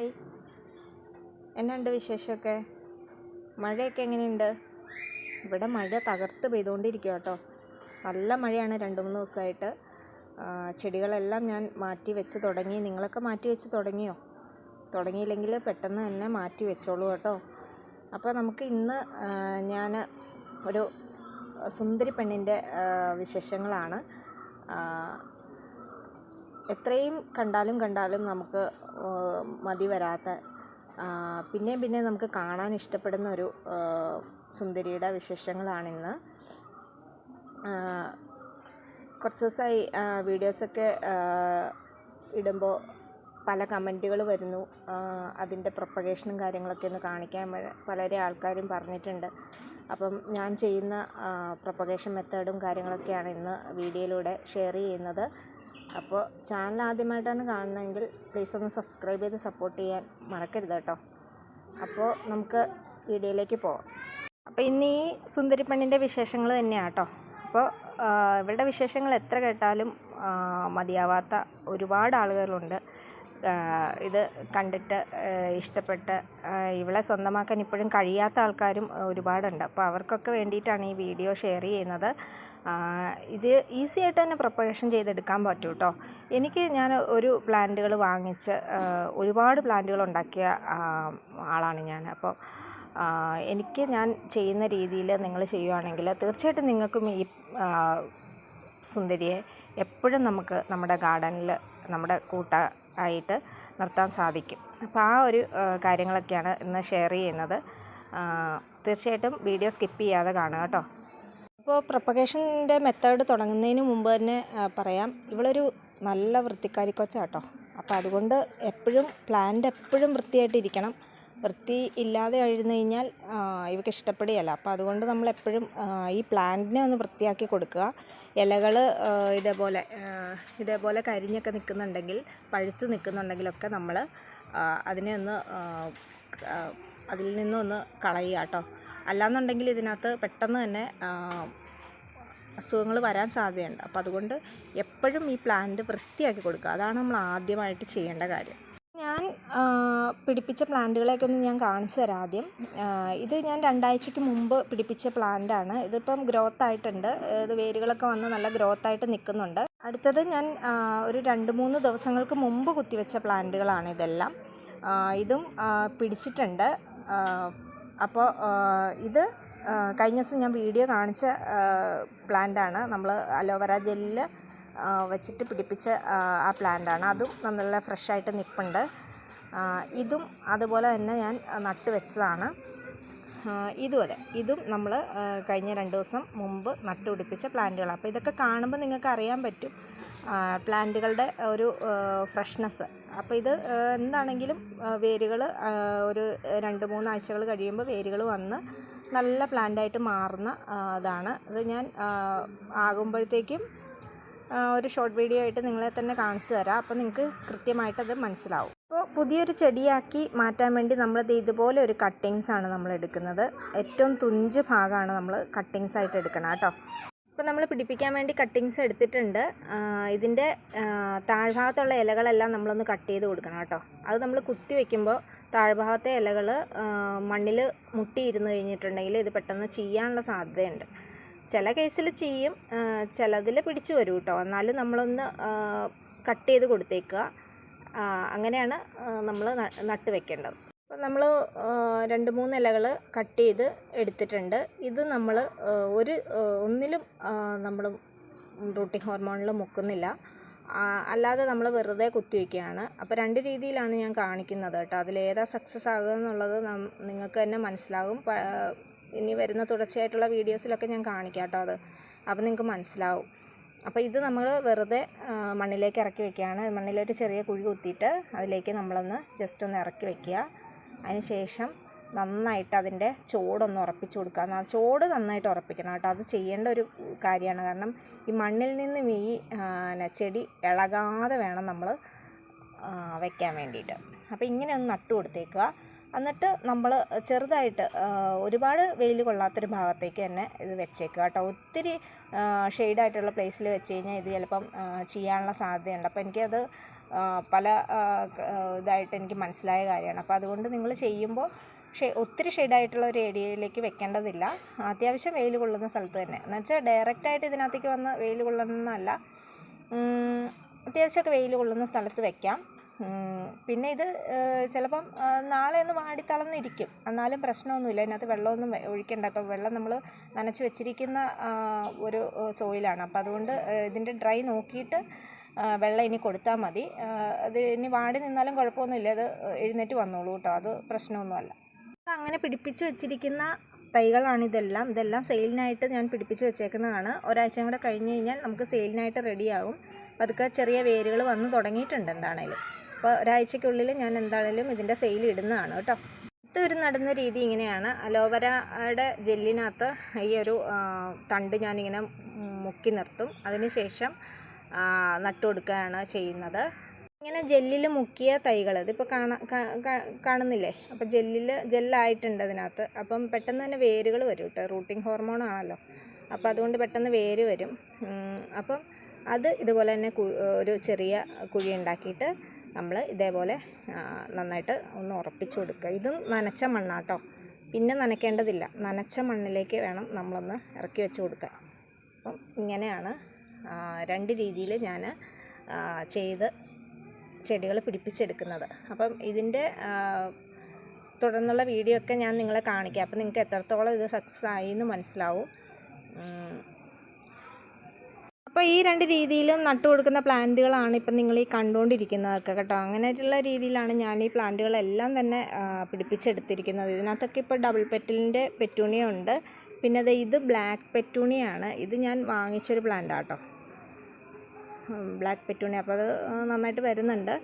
Hi. എന്നുണ്ട് വിശേഷമൊക്കെ? മഴയൊക്കെ എങ്ങനെയുണ്ട്? ഇവിടെ മഴ തകർത്ത് പെയ്തുകൊണ്ടിരിക്കുക കേട്ടോ. നല്ല മഴയാണ് രണ്ട് മൂന്ന് ദിവസമായിട്ട്. ചെടികളെല്ലാം ഞാൻ മാറ്റി വെച്ച് തുടങ്ങി. നിങ്ങളൊക്കെ മാറ്റി വെച്ച് തുടങ്ങിയോ? തുടങ്ങിയില്ലെങ്കിൽ പെട്ടെന്ന് തന്നെ മാറ്റി വെച്ചോളൂ കേട്ടോ. അപ്പോൾ നമുക്ക് ഇന്ന് ഞാൻ ഒരു സുന്ദരി പെണ്ണിന്റെ വിശേഷങ്ങളാണ്. എത്രയും കണ്ടാലും കണ്ടാലും നമുക്ക് മതി വരാത്ത പിന്നെ പിന്നെയും പിന്നെയും നമുക്ക് കാണാൻ ഇഷ്ടപ്പെടുന്ന ഒരു സുന്ദരിയുടെ വിശേഷങ്ങളാണിന്ന്. കുറച്ച് ദിവസമായി വീഡിയോസൊക്കെ ഇടുമ്പോൾ പല കമന്റുകൾ വരുന്നു. അതിന്റെ പ്രൊപ്പഗേഷനും കാര്യങ്ങളൊക്കെ ഒന്ന് കാണിക്കാൻ പലരെ ആൾക്കാരും പറഞ്ഞിട്ടുണ്ട്. അപ്പം ഞാൻ ചെയ്യുന്ന പ്രൊപ്പഗേഷൻ മെത്തേഡും കാര്യങ്ങളൊക്കെയാണ് ഇന്ന് വീഡിയോയിലൂടെ ഷെയർ ചെയ്യുന്നത്. അപ്പോൾ ചാനൽ ആദ്യമായിട്ടാണ് കാണുന്നതെങ്കിൽ പ്ലീസ് ഒന്ന് സബ്സ്ക്രൈബ് ചെയ്ത് സപ്പോർട്ട് ചെയ്യാൻ മറക്കരുത് കേട്ടോ. അപ്പോൾ നമുക്ക് വീഡിയോയിലേക്ക് പോവാം. അപ്പോൾ ഇന്ന് ഈ സുന്ദരി പെണ്ണിന്റെ വിശേഷങ്ങൾ തന്നെയാണ് കേട്ടോ. അപ്പോൾ ഇവളുടെ വിശേഷങ്ങൾ എത്ര കേട്ടാലും മതിയാവാത്ത ഒരുപാട് ആളുകളുണ്ട്. ഇത് കണ്ടിട്ട് ഇഷ്ടപ്പെട്ട് ഇവളെ സ്വന്തമാക്കാൻ ഇപ്പോഴും കഴിയാത്ത ആൾക്കാരും ഒരുപാടുണ്ട്. അപ്പോൾ അവർക്കൊക്കെ വേണ്ടിയിട്ടാണ് ഈ വീഡിയോ ഷെയർ ചെയ്യുന്നത്. ഇത് ഈസി ആയിട്ട് തന്നെ പ്രൊപ്പഗേഷൻ ചെയ്തെടുക്കാൻ പറ്റും കേട്ടോ എനിക്ക് ഞാൻ ഒരു പ്ലാന്റുകൾ വാങ്ങിച്ച് ഒരുപാട് പ്ലാന്റുകൾ ഉണ്ടാക്കിയ ആളാണ് ഞാൻ. അപ്പോൾ എനിക്ക് ഞാൻ ചെയ്യുന്ന രീതിയിൽ നിങ്ങൾ ചെയ്യുവാണെങ്കിൽ തീർച്ചയായിട്ടും നിങ്ങൾക്കും ഈ സുന്ദരിയെ എപ്പോഴും നമുക്ക് നമ്മുടെ ഗാർഡനിൽ നമ്മുടെ കൂട്ടായിട്ട് നിർത്താൻ സാധിക്കും. അപ്പോൾ ആ ഒരു കാര്യങ്ങളൊക്കെയാണ് ഇന്ന് ഷെയർ ചെയ്യുന്നത്. തീർച്ചയായിട്ടും വീഡിയോ സ്കിപ്പ് ചെയ്യാതെ കാണുക കേട്ടോ. അപ്പോൾ പ്രപ്പകേഷന്റെ മെത്തേഡ് തുടങ്ങുന്നതിന് മുമ്പ് തന്നെ പറയാം. ഇവളൊരു നല്ല വൃത്തിക്കാരി കൊച്ചാട്ടോ അപ്പോൾ അതുകൊണ്ട് എപ്പോഴും പ്ലാന്റ് എപ്പോഴും വൃത്തിയായിട്ടിരിക്കണം. വൃത്തി ഇല്ലാതെ കഴിഞ്ഞു കഴിഞ്ഞാൽ ഇവയ്ക്ക് ഇഷ്ടപ്പെടുകയല്ല അപ്പോൾ അതുകൊണ്ട് നമ്മൾ എപ്പോഴും ഈ പ്ലാന്റിനെ ഒന്ന് വൃത്തിയാക്കി കൊടുക്കുക. ഇലകൾ ഇതേപോലെ ഇതേപോലെ കരിഞ്ഞൊക്കെ നിൽക്കുന്നുണ്ടെങ്കിൽ പഴുത്ത് നിൽക്കുന്നുണ്ടെങ്കിലൊക്കെ നമ്മൾ അതിനെ ഒന്ന് അതിൽ നിന്നൊന്ന് കളയുക കേട്ടോ. അല്ലാന്നുണ്ടെങ്കിൽ ഇതിനകത്ത് പെട്ടെന്ന് തന്നെ അസുഖങ്ങൾ വരാൻ സാധ്യതയുണ്ട്. അപ്പോൾ അതുകൊണ്ട് എപ്പോഴും ഈ പ്ലാന്റ് വൃത്തിയാക്കി കൊടുക്കുക. അതാണ് നമ്മൾ ആദ്യമായിട്ട് ചെയ്യേണ്ട കാര്യം. ഞാൻ പിടിപ്പിച്ച പ്ലാന്റുകളെയൊക്കെ ഒന്ന് ഞാൻ കാണിച്ചു തരാം ആദ്യം. ഇത് ഞാൻ രണ്ടാഴ്ചയ്ക്ക് മുമ്പ് പിടിപ്പിച്ച പ്ലാന്റാണ് ഇതിപ്പം ഗ്രോത്ത് ആയിട്ടുണ്ട്. ഇത് വേരുകളൊക്കെ വന്ന് നല്ല ഗ്രോത്ത് ആയിട്ട് നിൽക്കുന്നുണ്ട്. അടുത്തത് ഞാൻ ഒരു രണ്ട് മൂന്ന് ദിവസങ്ങൾക്ക് മുമ്പ് കുത്തിവെച്ച പ്ലാന്റുകളാണ് ഇതെല്ലാം. ഇതും പിടിച്ചിട്ടുണ്ട്. അപ്പോൾ ഇത് കഴിഞ്ഞ ദിവസം ഞാൻ വീഡിയോ കാണിച്ച പ്ലാന്റാണ് നമ്മൾ അലോവേര ജെല്ലിൽ വെച്ചിട്ട് പിടിപ്പിച്ച ആ, പ്ലാന്റാണ്. അതും നല്ല ഫ്രഷായിട്ട് നിൽപ്പുണ്ട് ഇതും അതുപോലെ തന്നെ ഞാൻ നട്ട് വെച്ചതാണ്. ഇതുവരെ. ഇതും നമ്മൾ കഴിഞ്ഞ രണ്ട് ദിവസം മുമ്പ് നട്ടുപിടിപ്പിച്ച പ്ലാന്റുകളാണ് അപ്പോൾ ഇതൊക്കെ കാണുമ്പോൾ നിങ്ങൾക്ക് അറിയാൻ പറ്റും പ്ലാന്റുകളുടെ ഒരു ഫ്രഷ്നെസ് അപ്പോൾ ഇത് എന്താണെങ്കിലും വേരുകൾ ഒരു രണ്ട് മൂന്നാഴ്ചകൾ കഴിയുമ്പോൾ വേരുകൾ വന്ന് നല്ല പ്ലാന്റായിട്ട് മാറുന്ന ഇതാണ്. അത് ഞാൻ ആകുമ്പോഴത്തേക്കും ഒരു ഷോർട്ട് വീഡിയോ ആയിട്ട് നിങ്ങളെ തന്നെ കാണിച്ചു തരാം. അപ്പോൾ നിങ്ങൾക്ക് കൃത്യമായിട്ട് അത് മനസ്സിലാവും. അപ്പോൾ പുതിയൊരു ചെടിയാക്കി മാറ്റാൻ വേണ്ടി നമ്മളത് ഇതുപോലെ ഒരു കട്ടിങ്സ് ആണ് നമ്മൾ എടുക്കുന്നത്. ഏറ്റവും തുഞ്ച് ഭാഗമാണ് നമ്മൾ കട്ടിങ്സ് ആയിട്ട് എടുക്കണം കേട്ടോ. ഇപ്പോൾ നമ്മൾ പിടിപ്പിക്കാൻ വേണ്ടി കട്ടിങ്സ് എടുത്തിട്ടുണ്ട്. ഇതിന്റെ താഴ്ഭാഗത്തുള്ള ഇലകളെല്ലാം നമ്മളൊന്ന് കട്ട് ചെയ്ത് കൊടുക്കണം കേട്ടോ. അത് നമ്മൾ കുത്തി വയ്ക്കുമ്പോൾ താഴ്ഭാഗത്തെ ഇലകൾ മണ്ണിൽ മുട്ടിയിരുന്ന് കഴിഞ്ഞിട്ടുണ്ടെങ്കിൽ ഇത് പെട്ടെന്ന് ചെയ്യാനുള്ള സാധ്യതയുണ്ട്. ചില കേസിൽ ചെയ്യും ചിലതിൽ പിടിച്ചു വരും കേട്ടോ. എന്നാലും നമ്മളൊന്ന് കട്ട് ചെയ്ത് കൊടുത്തേക്കുക. അങ്ങനെയാണ് നമ്മൾ നട്ട് വെക്കേണ്ടത്. അപ്പോൾ നമ്മൾ രണ്ട് മൂന്ന് ഇലകൾ കട്ട് ചെയ്ത് എടുത്തിട്ടുണ്ട്. ഇത് നമ്മൾ ഒരു ഒന്നിലും നമ്മൾ റൂട്ടിംഗ് ഹോർമോണിൽ മുക്കുന്നില്ല. അല്ലാതെ നമ്മൾ വെറുതെ കുത്തിവെക്കുകയാണ് അപ്പോൾ രണ്ട് രീതിയിലാണ് ഞാൻ കാണിക്കുന്നത് കേട്ടോ. അതിലേതാ സക്സസ് ആകുക എന്നുള്ളത് നിങ്ങൾക്ക് തന്നെ മനസ്സിലാകും. ഇനി വരുന്ന തുടർച്ചയായിട്ടുള്ള വീഡിയോസിലൊക്കെ ഞാൻ കാണിക്കാം കേട്ടോ അത്. അപ്പോൾ നിങ്ങൾക്ക് മനസ്സിലാവും. അപ്പോൾ ഇത് നമ്മൾ വെറുതെ മണ്ണിലേക്ക് ഇറക്കി വെക്കുകയാണ്. മണ്ണിലൊരു ചെറിയ കുഴി കുത്തിയിട്ട് അതിലേക്ക് നമ്മളൊന്ന് ജസ്റ്റ് ഒന്ന് ഇറക്കി വെക്കുക. അതിന് ശേഷം നന്നായിട്ട് അതിന്റെ ചോടൊന്ന് ഉറപ്പിച്ചു കൊടുക്കുക. ചോട് നന്നായിട്ട് ഉറപ്പിക്കണം കേട്ടോ. അത് ചെയ്യേണ്ട ഒരു കാര്യമാണ്. കാരണം ഈ മണ്ണിൽ നിന്നും ഈ ചെടി ഇളകാതെ വേണം നമ്മൾ വെക്കാൻ വേണ്ടിയിട്ട്. അപ്പോൾ ഇങ്ങനെ ഒന്ന് നട്ടു കൊടുത്തേക്കുക. എന്നിട്ട് നമ്മൾ ചെറുതായിട്ട് ഒരുപാട് വെയിൽ കൊള്ളാത്തൊരു ഭാഗത്തേക്ക് തന്നെ ഇത് വെച്ചേക്കുക കേട്ടോ. ഒത്തിരി ഷെയ്ഡായിട്ടുള്ള പ്ലേസിൽ വെച്ച് കഴിഞ്ഞാൽ ഇത് ചിലപ്പം ചെയ്യാനുള്ള സാധ്യതയുണ്ട്. അപ്പോൾ എനിക്കത് പല ഇതായിട്ട് എനിക്ക് മനസ്സിലായ കാര്യമാണ്. അപ്പോൾ അതുകൊണ്ട് നിങ്ങൾ ചെയ്യുമ്പോൾ ഷേ ഒത്തിരി ഷെയ്ഡായിട്ടുള്ള ഒരു ഏരിയയിലേക്ക് വെക്കേണ്ടതില്ല. അത്യാവശ്യം വെയിൽ കൊള്ളുന്ന സ്ഥലത്ത് തന്നെ. എന്ന് വെച്ചാൽ ഡയറക്റ്റായിട്ട് ഇതിനകത്തേക്ക് വന്ന് വെയിൽ കൊള്ളുന്നതല്ല അത്യാവശ്യമൊക്കെ വെയിൽ കൊള്ളുന്ന സ്ഥലത്ത് വെക്കാം. പിന്നെ ഇത് ചിലപ്പം നാളെ ഒന്ന് വാടി തളർന്നിരിക്കും. എന്നാലും പ്രശ്നമൊന്നുമില്ല. ഇതിനകത്ത് വെള്ളമൊന്നും ഒഴിക്കേണ്ട. അപ്പം വെള്ളം നമ്മൾ നനച്ച് വെച്ചിരിക്കുന്ന ഒരു സോയിലാണ്. അപ്പോൾ അതുകൊണ്ട് ഇതിന്റെ ഡ്രൈ നോക്കിയിട്ട് വെള്ളം ഇനി കൊടുത്താൽ മതി. അത് ഇനി വാടി നിന്നാലും കുഴപ്പമൊന്നുമില്ല. അത് എഴുന്നേറ്റ് വന്നോളൂ കേട്ടോ. അത് പ്രശ്നമൊന്നുമല്ല അപ്പം അങ്ങനെ പിടിപ്പിച്ച് വെച്ചിരിക്കുന്ന തൈകളാണ് ഇതെല്ലാം. ഇതെല്ലാം സെയിലിനായിട്ട് ഞാൻ പിടിപ്പിച്ച് വെച്ചേക്കുന്നതാണ്. ഒരാഴ്ചയും കൂടെ കഴിഞ്ഞ് കഴിഞ്ഞാൽ നമുക്ക് സെയിലിനായിട്ട് റെഡിയാകും പതുക്കെ ചെറിയ വേരുകൾ വന്ന് തുടങ്ങിയിട്ടുണ്ട് എന്താണേലും. അപ്പോൾ ഒരാഴ്ചയ്ക്കുള്ളിൽ ഞാൻ എന്താണേലും ഇതിന്റെ സെയിൽ ഇടുന്നതാണ് കേട്ടോ. ഒരു നടുന്ന രീതി ഇങ്ങനെയാണ്. അലോവരയുടെ ജെല്ലിനകത്ത് ഈ ഒരു തണ്ട് ഞാനിങ്ങനെ മുക്കി നിർത്തും. അതിനുശേഷം നട്ടുകൊടുക്കുകയാണ് നട്ടു കൊടുക്കുകയാണ് ചെയ്യുന്നത്. ഇങ്ങനെ ജെല്ലിൽ മുക്കിയ തൈകൾ ഇതിപ്പോൾ കാണാ കാണുന്നില്ലേ? അപ്പോൾ ജെല്ലിൽ ജെല്ലായിട്ടുണ്ട് അതിനകത്ത്. അപ്പം പെട്ടെന്ന് തന്നെ വേരുകൾ വരും കേട്ടോ. റൂട്ടിംഗ് ഹോർമോൺ ആണല്ലോ. അപ്പോൾ അതുകൊണ്ട് പെട്ടെന്ന് വേര് വരും. അപ്പം അത് ഇതുപോലെ തന്നെ ഒരു ചെറിയ കുഴി ഉണ്ടാക്കിയിട്ട് നമ്മൾ ഇതേപോലെ നന്നായിട്ട് ഒന്ന് ഉറപ്പിച്ചു കൊടുക്കുക. ഇതും നനച്ച മണ്ണാട്ടോ. പിന്നെ നനയ്ക്കേണ്ടതില്ല. നനച്ച മണ്ണിലേക്ക് വേണം നമ്മളൊന്ന് ഇറക്കി വെച്ച് കൊടുക്കാൻ. അപ്പം ഇങ്ങനെയാണ് രണ്ട് രീതിയിൽ ഞാൻ ചെയ്ത് ചെടികൾ പിടിപ്പിച്ചെടുക്കുന്നത്. അപ്പം ഇതിന്റെ തുടർന്നുള്ള വീഡിയോ ഒക്കെ ഞാൻ നിങ്ങളെ കാണിക്കാം. അപ്പം നിങ്ങൾക്ക് എത്രത്തോളം ഇത് സക്സസ് ആയി എന്ന് മനസ്സിലാവും. അപ്പോൾ ഈ രണ്ട് രീതിയിലും നട്ടു കൊടുക്കുന്ന പ്ലാന്റുകളാണ് ഇപ്പം നിങ്ങൾ ഈ കണ്ടുകൊണ്ടിരിക്കുന്നതൊക്കെ കേട്ടോ. അങ്ങനെയുള്ള രീതിയിലാണ് ഞാൻ ഈ പ്ലാന്റുകളെല്ലാം തന്നെ പിടിപ്പിച്ചെടുത്തിരിക്കുന്നത്. ഇതിനകത്തൊക്കെ ഇപ്പോൾ ഡബിൾ പെറ്റലിന്റെ പെറ്റൂണിയ ഉണ്ട് പിന്നെ അത് ഇത് ബ്ലാക്ക് പെറ്റൂണിയാണ്. ഇത് ഞാൻ വാങ്ങിച്ചൊരു പ്ലാന്റ് ആട്ടോ ബ്ലാക്ക് പെറ്റൂണി. അപ്പോൾ അത് നന്നായിട്ട് വരുന്നുണ്ട്.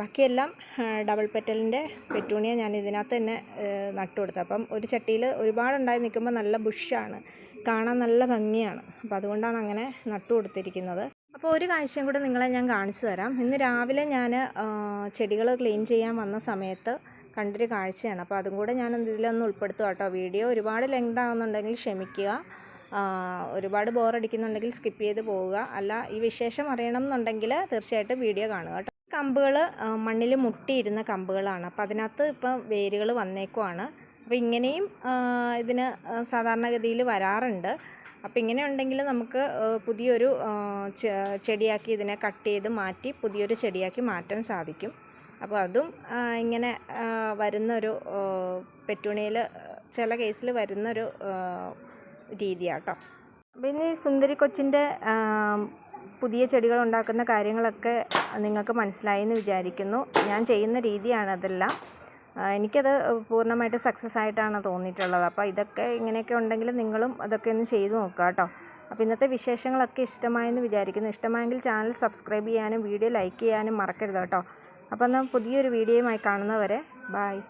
ബാക്കിയെല്ലാം ഡബിൾ പെറ്റലിന്റെ പെറ്റൂണിയ ഞാൻ ഇതിനകത്ത് തന്നെ നട്ടുകൊടുത്തു നട്ടു കൊടുത്തു അപ്പം ഒരു ചട്ടിയിൽ ഒരുപാടുണ്ടായി നിൽക്കുമ്പോൾ നല്ല ബുഷാണ്. കാണാൻ നല്ല ഭംഗിയാണ്. അപ്പോൾ അതുകൊണ്ടാണ് അങ്ങനെ നട്ടു കൊടുത്തിരിക്കുന്നത്. അപ്പോൾ ഒരു കാഴ്ചയും കൂടെ നിങ്ങളെ ഞാൻ കാണിച്ചു തരാം. ഇന്ന് രാവിലെ ഞാൻ ചെടികൾ ക്ലീൻ ചെയ്യാൻ വന്ന സമയത്ത് കണ്ടൊരു കാഴ്ചയാണ്. അപ്പോൾ അതും കൂടെ ഞാൻ ഇതിലൊന്ന് ഉൾപ്പെടുത്തുക കേട്ടോ. വീഡിയോ ഒരുപാട് ലെങ്ത് ആകുന്നുണ്ടെങ്കിൽ ക്ഷമിക്കുക. ഒരുപാട് ബോറടിക്കുന്നുണ്ടെങ്കിൽ സ്കിപ്പ് ചെയ്ത് പോവുക. അല്ല ഈ വിശേഷം അറിയണം എന്നുണ്ടെങ്കിൽ തീർച്ചയായിട്ടും വീഡിയോ കാണുക കേട്ടോ. കമ്പുകൾ മണ്ണിൽ മുട്ടിയിരുന്ന കമ്പുകളാണ്. അപ്പോൾ അതിനകത്ത് ഇപ്പം വേരുകൾ വന്നേക്കുവാണ്. അപ്പോൾ ഇങ്ങനെയും ഇതിന് സാധാരണഗതിയിൽ വരാറുണ്ട്. അപ്പോൾ ഇങ്ങനെ ഉണ്ടെങ്കിൽ നമുക്ക് പുതിയൊരു ചെടിയാക്കി ഇതിനെ കട്ട് ചെയ്ത് മാറ്റി പുതിയൊരു ചെടിയാക്കി മാറ്റാൻ സാധിക്കും. അപ്പോൾ അതും ഇങ്ങനെ വരുന്നൊരു പെറ്റൂണിയിൽ ചില കേസിൽ വരുന്നൊരു രീതിയാട്ടോ. പിന്നെ ഈ സുന്ദരി കൊച്ചിന്റെ പുതിയ ചെടികൾ ഉണ്ടാക്കുന്ന കാര്യങ്ങളൊക്കെ നിങ്ങൾക്ക് മനസ്സിലായി എന്ന് വിചാരിക്കുന്നു. ഞാൻ ചെയ്യുന്ന രീതിയാണ് അതെല്ലാം എനിക്കത് പൂർണമായിട്ട് സക്സസ് ആയിട്ടാണ് തോന്നിയിട്ടുള്ളത്. അപ്പോൾ ഇതൊക്കെ ഇങ്ങനെയൊക്കെ ഉണ്ടെങ്കിൽ നിങ്ങളും അതൊക്കെ ഒന്ന് ചെയ്തു നോക്കുക കേട്ടോ. അപ്പോൾ ഇന്നത്തെ വിശേഷങ്ങളൊക്കെ ഇഷ്ടമായെന്ന് വിചാരിക്കുന്നു. ഇഷ്ടമായെങ്കിൽ ചാനൽ സബ്സ്ക്രൈബ് ചെയ്യാനും വീഡിയോ ലൈക്ക് ചെയ്യാനും മറക്കരുത് കേട്ടോ. അപ്പോൾ എന്നാൽ പുതിയൊരു വീഡിയോയുമായി കാണുന്നവരെ ബായ്